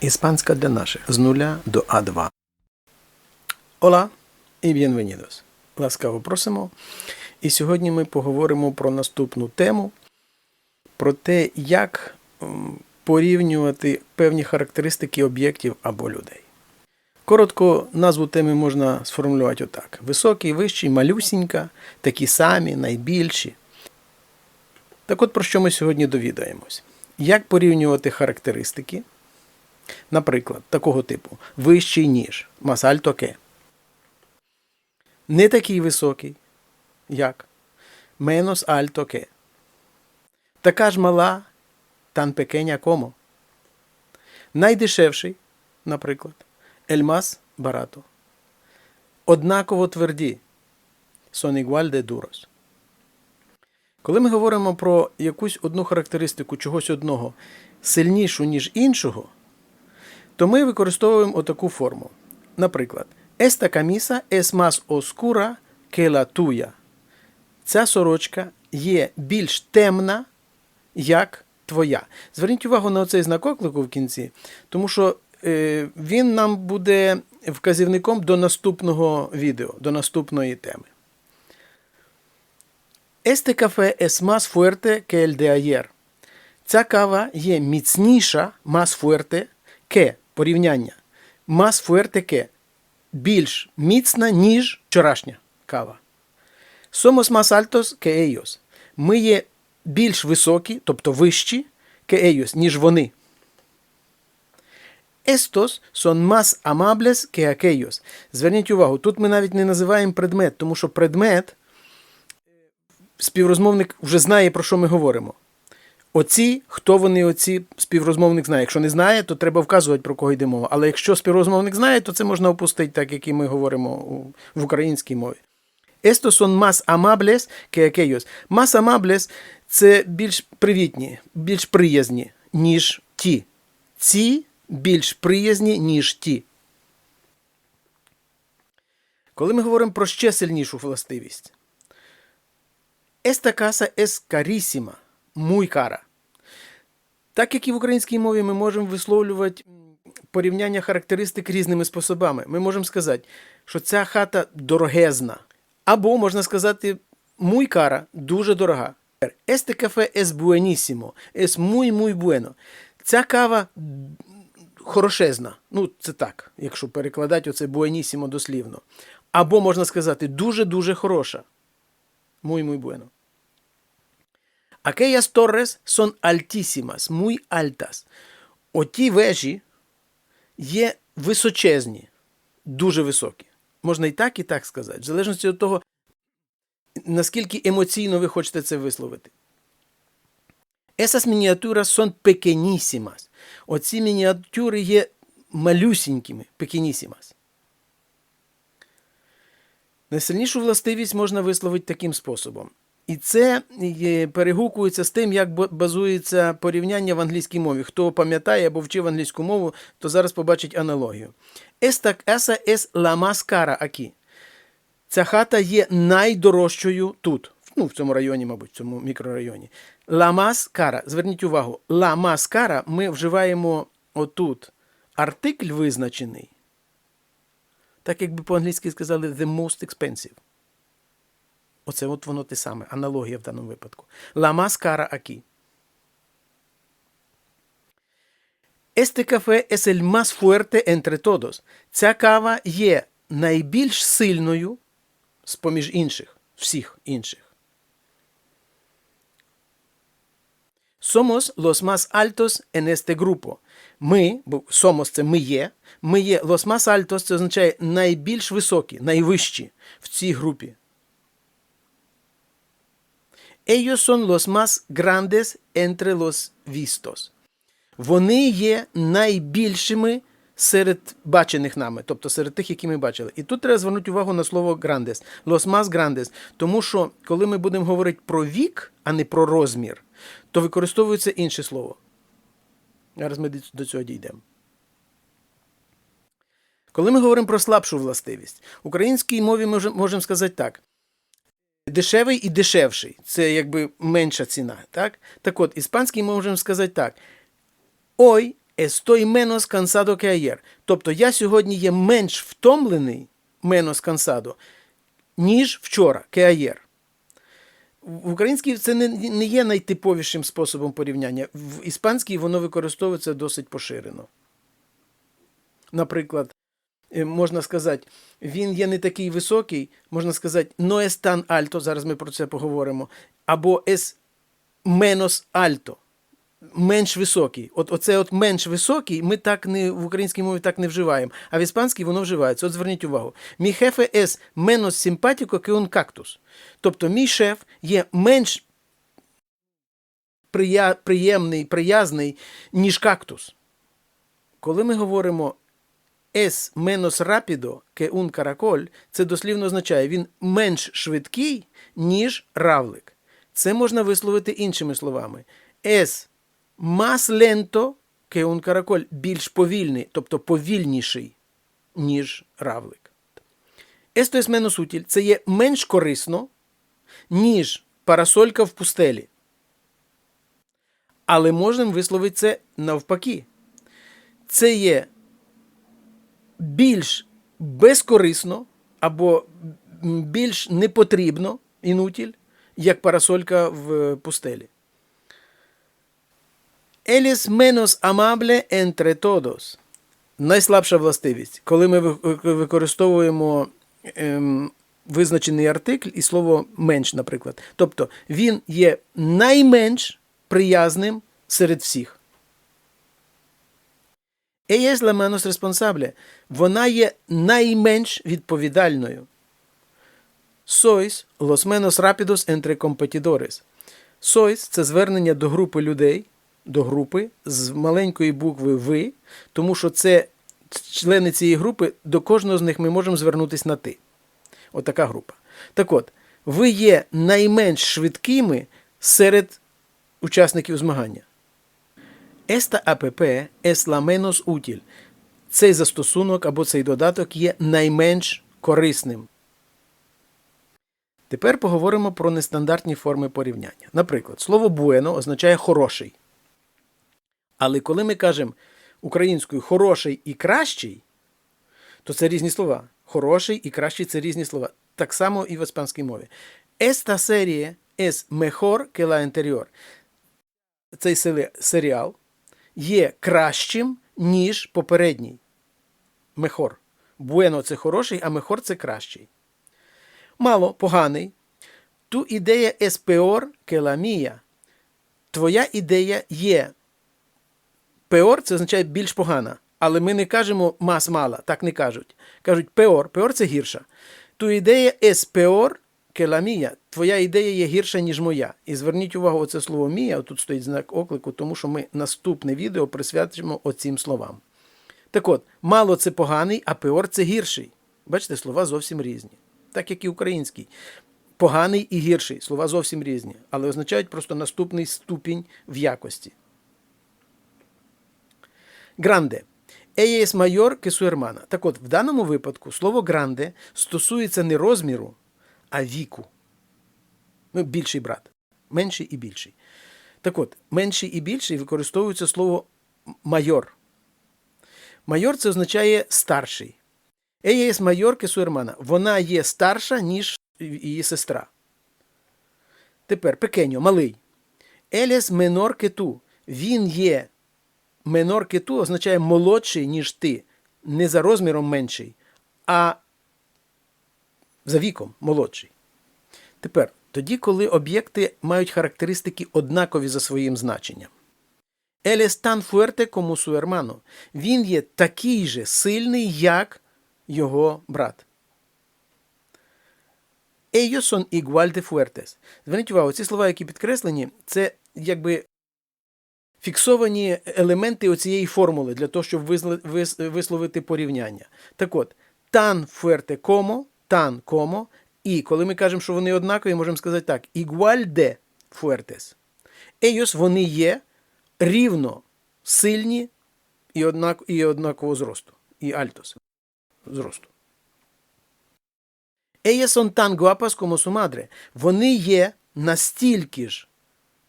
Іспанська для наших з нуля до А2. Ола і bienvenidos. Ласкаво просимо. І сьогодні ми поговоримо про наступну тему: про те, як порівнювати певні характеристики об'єктів або людей. Коротко назву теми можна сформулювати отак: високий, вищий, малюсінька, такі самі, найбільші. Так от про що ми сьогодні довідаємось? Як порівнювати характеристики, наприклад, такого типу вищий ніж, масальто ке. Не такий високий, як менос альто ке. Така ж мала, тан пекеня комо. Найдешевший, наприклад, ельмас барато. Однаково тверді. Son igual de duros. Коли ми говоримо про якусь одну характеристику чогось одного сильнішу, ніж іншого, то ми використовуємо отаку форму. Наприклад, Esta camisa es más oscura que la tuya. Ця сорочка є більш темна, як твоя. Зверніть увагу на оцей знак оклику в кінці, тому що е, він нам буде вказівником до наступного відео, до наступної теми. Este café es más fuerte que el de ayer. Ця кава є міцніша, más fuerte que, порівняння. Fuerte que, більш міцна, ніж вчорашня кава. Somos más altos que ellos. Ми є більш високі, тобто вищі, que ellos, ніж вони. Estos son más amables que aquellos. Зверніть увагу, тут ми навіть не називаємо предмет, тому що предмет співрозмовник вже знає, про що ми говоримо. Оці, хто вони, оці, співрозмовник знає. Якщо не знає, то треба вказувати, про кого йде мова. Але якщо співрозмовник знає, то це можна опустити, так як і ми говоримо в українській мові. Estos son más amables que aquellos. Más це більш привітні, більш приязні, ніж ті. Ці більш приязні, ніж ті. Коли ми говоримо про ще сильнішу властивість, Esta casa es carísima, muy. Так як і в українській мові ми можемо висловлювати порівняння характеристик різними способами. Ми можемо сказати, що ця хата дорогезна. Або можна сказати, muy cara, дуже дорога. Este café es buenísimo, es muy, muy bueno. Ця кава хорошезна. Ну, це так, якщо перекладати оце buenísimo дослівно. Або можна сказати, дуже-дуже хороша. Muy, muy bueno. Aquellas torres son altísimas, muy altas. Оті вежі є височезні, дуже високі. Можна і так, і так сказати, в залежності від того, наскільки емоційно ви хочете це висловити. Esas miniaturas son pequeñísimas. Оці мініатюри є малюсінькими, pequeñísimas. Найсильнішу властивість можна висловити таким способом. І це перегукується з тим, як базується порівняння в англійській мові. Хто пам'ятає або вчив англійську мову, то зараз побачить аналогію. Esta casa es la más cara. Ця хата є найдорожчою тут. Ну, в цьому районі, мабуть, в цьому мікрорайоні. La más. Зверніть увагу, la más ми вживаємо отут. Артикль визначений. Так якби по-англійськи сказали the most expensive. Оце от воно те саме, аналогія в даному випадку. Más cara aquí. Este café es el más fuerte entre todos. Ця кава є найбільш сильною з-поміж інших, всіх інших. Somos los más altos en este grupo. Ми, бо somos – це ми є, ми є los más altos – це означає найбільш високі, найвищі в цій групі. Ellos son los más grandes entre los vistos. Вони є найбільшими серед бачених нами, тобто серед тих, які ми бачили. І тут треба звернути увагу на слово grandes, los más grandes, тому що коли ми будемо говорити про вік, а не про розмір, то використовується інше слово. Зараз ми до цього дійдемо. Коли ми говоримо про слабшу властивість, в українській мові ми можемо сказати так: дешевий і дешевший це якби менша ціна. Так, так от, іспанській можемо сказати так: Ой Estoy menos cansado que ayer. Тобто я сьогодні є менш втомлений, menos cansado, ніж вчора, que ayer. В українській це не, не є найтиповішим способом порівняння. В іспанській воно використовується досить поширено. Наприклад, можна сказати, він є не такий високий, можна сказати, no es tan alto, зараз ми про це поговоримо, або es menos alto, менш високий. От оце от менш високий ми так не в українській мові так не вживаємо, а в іспанській воно вживається. От зверніть увагу. Мій хефе menos simpático que un cactus. Тобто мій шеф є менш приємний, приязний, ніж кактус. Коли ми говоримо es menos rápido que un caracol, це дослівно означає, він менш швидкий, ніж равлик. Це можна висловити іншими словами. Es más lento que un caracol, більш повільний, тобто повільніший, ніж равлик. Esto es menos útil, це є менш корисно, ніж парасолька в пустелі. Але можемо висловити це навпаки. Це є більш безкорисно або більш непотрібно, інутіль, як парасолька в пустелі. Es menos amable entre todos. Найслабша властивість, коли ми використовуємо ем, визначений артикль і слово менш, наприклад. Тобто він є найменш приязним серед всіх. Ella es la menos responsable. Вона є найменш відповідальною. Sois los menos rápidos entre competidores. Sois – це звернення до групи людей, до групи з маленької букви ви, тому що це члени цієї групи, до кожного з них ми можемо звернутися на ти. Отака група. Так от, ви є найменш швидкими серед учасників змагання. Esta app es la menos útil. Цей застосунок або цей додаток є найменш корисним. Тепер поговоримо про нестандартні форми порівняння. Наприклад, слово bueno означає хороший. Але коли ми кажемо українською хороший і кращий, то це різні слова. Хороший і кращий це різні слова. Так само і в іспанській мові. Esta serie es mejor que la anterior. Цей серіал є кращим, ніж попередній. Мехор. Bueno – це хороший, а мехор це кращий. Мало поганий. Ту ідея es peor. Твоя ідея є. Peor – це означає більш погана. Але ми не кажемо мас мала, так не кажуть. Кажуть peor. Peor – це гірша. Ту ідея es mía. Твоя ідея є гірша, ніж моя. І зверніть увагу, оце слово мія, тут стоїть знак оклику, тому що ми наступне відео присвятимо оцим словам. Так от, мало це поганий, а пеор це гірший. Бачите, слова зовсім різні. Так як і український. Поганий і гірший. Слова зовсім різні, але означають просто наступний ступінь в якості. Гранде. Ella es mayor. Так от, в даному випадку слово гранде стосується не розміру, а віку. Ну, більший брат. Менший і більший. Так от, менший і більший використовується слово майор. Майор це означає старший. Ella es mayor. Вона є старша, ніж її сестра. Тепер пекеньо, малий. Él es tú. Він є menor tú означає молодший, ніж ти. Не за розміром менший, а за віком молодший. Тепер, тоді, коли об'єкти мають характеристики однакові за своїм значенням. Tan fuerte como su. Він є такий же сильний, як його брат. Igual de fuertes. Зверніть увагу, ці слова, які підкреслені, це якби фіксовані елементи оцієї формули для того, щоб висловити порівняння. Так от, tan fuerte como, tan como, і коли ми кажемо, що вони однакові, можемо сказати так: igual de fuertes. Ellos, вони є рівно сильні і, однак, і однакового зросту, і альтос зросту. Ellas son tan guapas como su madre. Вони є настільки ж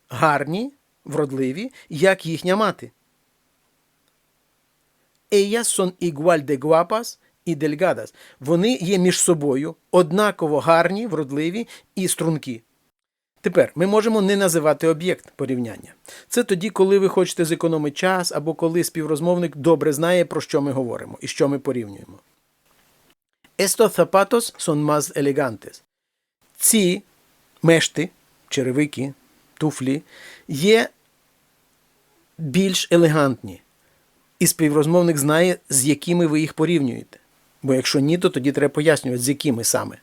гарні, вродливі, як їхня мати. Ellas son igual de guapas і delgadas. Вони є між собою однаково гарні, вродливі і стрункі. Тепер ми можемо не називати об'єкт порівняння. Це тоді, коли ви хочете зекономити час або коли співрозмовник добре знає, про що ми говоримо і що ми порівнюємо. Estos zapatos son más elegantes. Ці мешти, черевики, туфлі є більш елегантні. І співрозмовник знає, з якими ви їх порівнюєте. Бо якщо ні, то тоді треба пояснювати, з якими саме.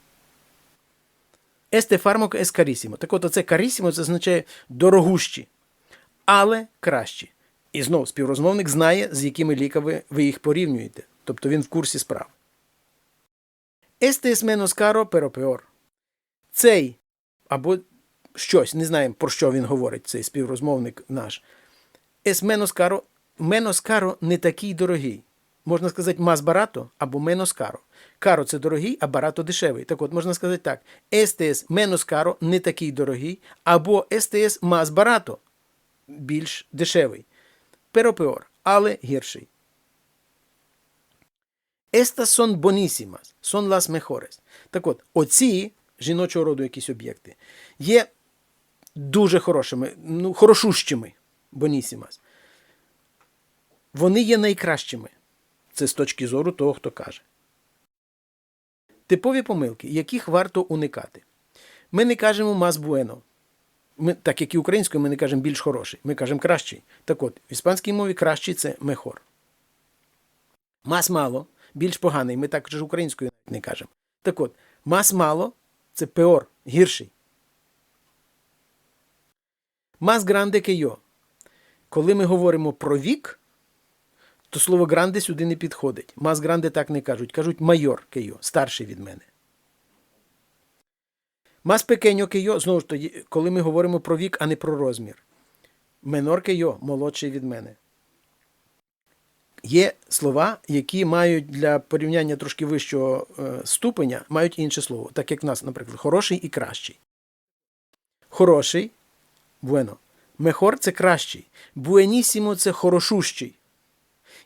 Este fármaco es carísimo. Так от оце carísimo це означає дорогущі, але кращі. І знову співрозмовник знає, з якими ліками ви їх порівнюєте. Тобто він в курсі справ. Es menos caro, pero peor. Цей або щось, не знаємо, про що він говорить, цей співрозмовник наш. Es menos caro, menos caro не такий дорогий. Можна сказати más barato або menos caro. Каро це дорогий, а барато дешевий. Так от можна сказати так: STS menos caro не такий дорогий, або STS más barato більш дешевий. Peor, але гірший. Estas son bonísimas, son las mejores. Так от, оці жіночого роду якісь об'єкти є дуже хорошими, ну, хорошущими, bonísimas. Вони є найкращими. Це з точки зору того, хто каже. Типові помилки, яких варто уникати. Ми не кажемо мас буено. Ми, так як і українською, ми не кажемо більш хороший, ми кажемо кращий. Так от, в іспанській мові кращий це мехор. Мас мало, більш поганий, ми також українською не кажемо. Так от, мас мало це пеор, гірший. Мас гранде yo. Коли ми говоримо про вік, то слово гранде сюди не підходить. Мас гранде так не кажуть. Кажуть майор кейо, старший від мене. Мас пекеньо кейо, знову ж тоді, коли ми говоримо про вік, а не про розмір. Менор кейо, молодший від мене. Є слова, які мають для порівняння трошки вищого е, ступеня, мають інше слово. Так як в нас, наприклад, хороший і кращий. Хороший bueno. Мехор це кращий. Буенісімо це хорошущий.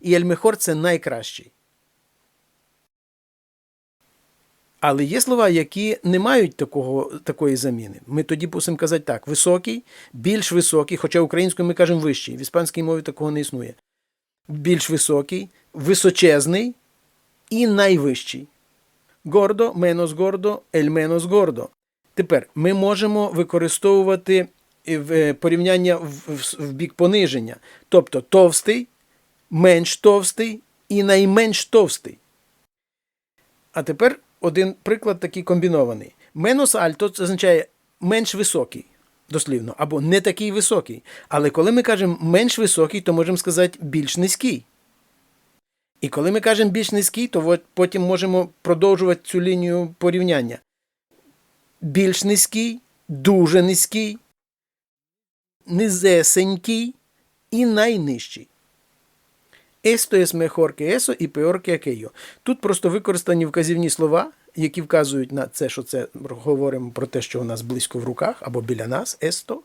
І ельмехор це найкращий. Але є слова, які не мають такого, такої заміни. Ми тоді мусимо казати так: високий, більш високий, хоча українською ми кажемо вищий. В іспанській мові такого не існує. Більш високий, височезний і найвищий. Гордо, менос гордо, ель менос гордо. Тепер ми можемо використовувати порівняння в, в, в бік пониження. Тобто товстий, менш товстий і найменш товстий. А тепер один приклад такий комбінований. Менос альто це означає менш високий, дослівно, або не такий високий. Але коли ми кажемо менш високий, то можемо сказати більш низький. І коли ми кажемо більш низький, то потім можемо продовжувати цю лінію порівняння. Більш низький, дуже низький, низесенький і найнижчий. Esto es mejor que eso і peor que aquello. Тут просто використані вказівні слова, які вказують на це, що це говоримо про те, що у нас близько в руках або біля нас. Esto.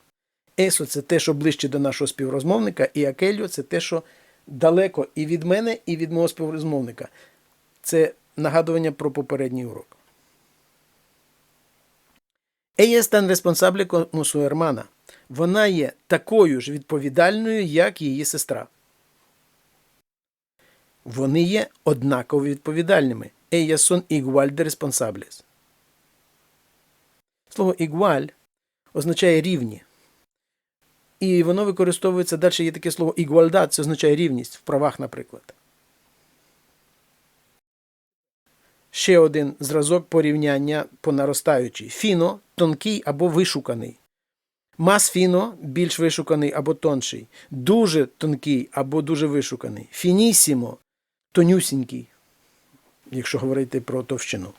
Eso – це те, що ближче до нашого співрозмовника, і aquello – це те, що далеко і від мене, і від мого співрозмовника. Це нагадування про попередній урок. Ella es tan. Вона є такою ж відповідальною, як її сестра. Вони є однаково відповідальними. Ellas son igual de. Слово igual означає рівні. І воно використовується далі є таке слово igualdad, це означає рівність в правах, наприклад. Ще один зразок порівняння по наростаючій. Фіно тонкий або вишуканий. Мас фіно більш вишуканий або тонший. Дуже тонкий або дуже вишуканий. Фінісімо тонюсінький, якщо говорити про товщину.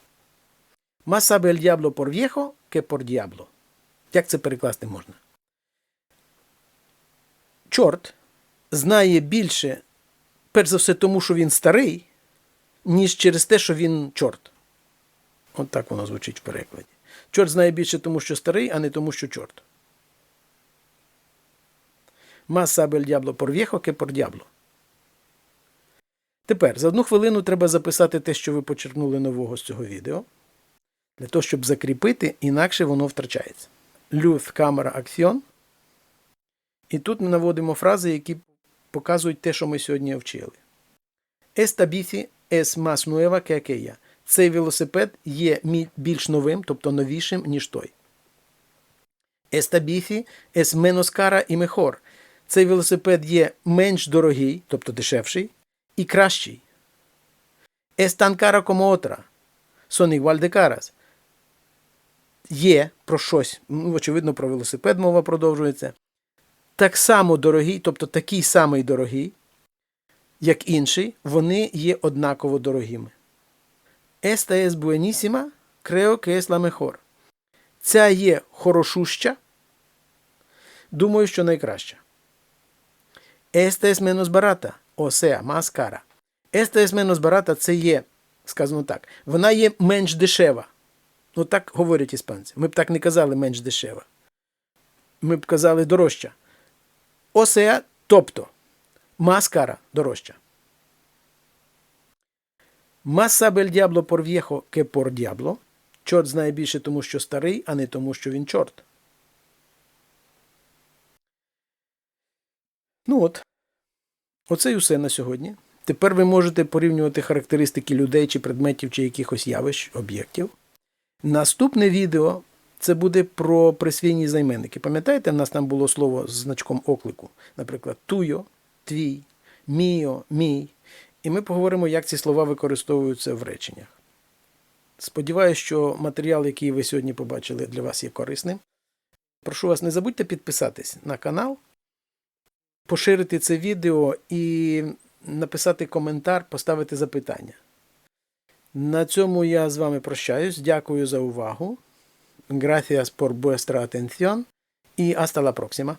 Más sabe el diablo por viejo. Як це перекласти можна? Чорт знає більше, перш за все, тому що він старий, ніж через те, що він чорт. От так воно звучить в перекладі. Чорт знає більше, тому що старий, а не тому, що чорт. Más sabe el diablo por viejo. Тепер за одну хвилину треба записати те, що ви почерпнули нового з цього відео, для того, щоб закріпити, інакше воно втрачається. Люф, камера, акціон. І тут ми наводимо фрази, які показують те, що ми сьогодні вчили. Esta bici es más nueva que. Цей велосипед є більш новим, тобто новішим, ніж той. Esta bici es menos cara y mejor. Цей велосипед є менш дорогий, тобто дешевший, і кращий. Es tan cara como otra. Son igual de caras. Є про щось, очевидно, про велосипед мова продовжується. Так само дорогий, тобто такий самий дорогий, як інший, вони є однаково дорогими. Esta es buenísima, creo que es la mejor. Ця є хорошуща, думаю, що найкраща. Esta es menos barata, o sea, más cara. Esta es menos це є, сказано так, вона є менш дешева. Ну так говорять іспанці. Ми б так не казали менш дешева. Ми б казали дорожча. Sea, тобто, cara – дорожча. Más sabe el diablo por viejo que. Чорт знає більше тому, що старий, а не тому, що він чорт. Ну от. Оце і все на сьогодні. Тепер ви можете порівнювати характеристики людей чи предметів, чи якихось явищ, об'єктів. Наступне відео це буде про присвійні займенники. Пам'ятаєте, в нас там було слово з значком оклику, наприклад, туйо, твій, міо, мій. І ми поговоримо, як ці слова використовуються в реченнях. Сподіваюсь, що матеріал, який ви сьогодні побачили, для вас є корисним. Прошу вас, не забудьте підписатись на канал, поширити це відео і написати коментар, поставити запитання. На цьому я з вами прощаюсь. Дякую за увагу. Gracias por vuestra atención y hasta la próxima.